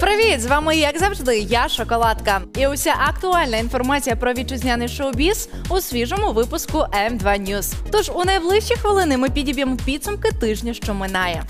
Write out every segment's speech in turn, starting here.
Привіт, з вами, як завжди, я Шоколадка. І уся актуальна інформація про вітчизняний шоу-біз у свіжому випуску М2 News. Тож у найближчі хвилини ми підіб'ємо підсумки тижня, що минає.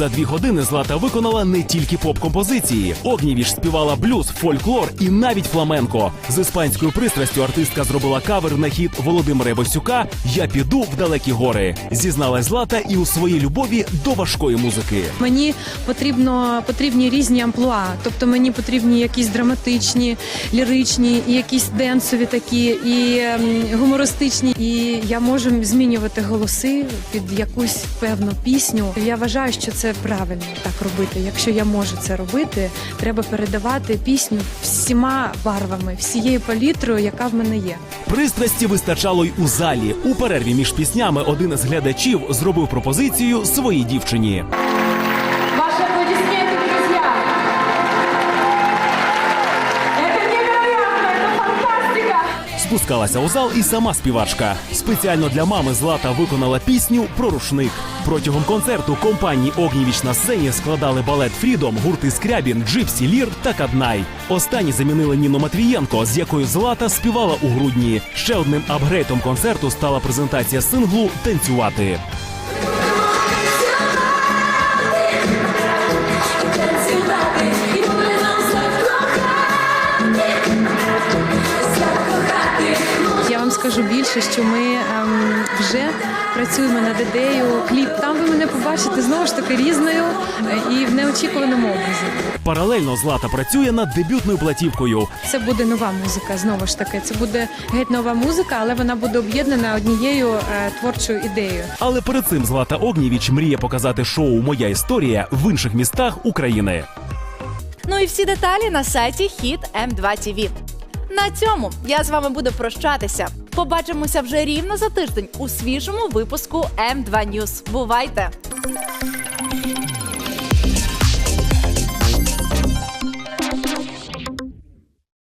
За дві години Злата виконала не тільки поп-композиції. Огнівіш співала блюз, фольклор і навіть фламенко. З іспанською пристрастю артистка зробила кавер на хіт Володимира Босюка Я піду в далекі гори. Зізналась Злата і у своїй любові до важкої музики. Мені потрібно потрібні різні амплуа. Тобто мені потрібні якісь драматичні, ліричні, якісь денсові такі, і ем, гумористичні. І я можу змінювати голоси під якусь певну пісню. Я вважаю, що це правильно так робити. Якщо я можу це робити, треба передавати пісню всіма барвами, всією палітрою, яка в мене є. Пристрасті вистачало й у залі. У перерві між піснями один з глядачів зробив пропозицію своїй дівчині. Ваши аплодисменты, друзья! Это невероятно, это фантастика! Спускалася у зал і сама співачка. Спеціально для мами Злата виконала пісню про рушник. Протягом концерту компанії Огнівіч на сцені складали балет Фрідом, гурти Скрябін, Джипсі Лір та Каднай. Останні замінили Ніну Матвієнко, з якою Злата співала у грудні. Ще одним апгрейтом концерту стала презентація синглу Танцювати. Я вам скажу більше, що ми ем, вже працюємо над ідеєю кліп. Там ви мене побачите знову ж таки різною і в неочікуваному образі. Паралельно Злата працює над дебютною платівкою. Це буде нова музика. Знову ж таки, це буде геть нова музика, але вона буде об'єднана однією е, творчою ідеєю. Але перед цим Злата Огнівіч мріє показати шоу Моя історія в інших містах України. Ну і всі деталі на сайті Hit M2 TV. На цьому я з вами буду прощатися. Побачимося вже рівно за тиждень у свіжому випуску М2 News. Бувайте!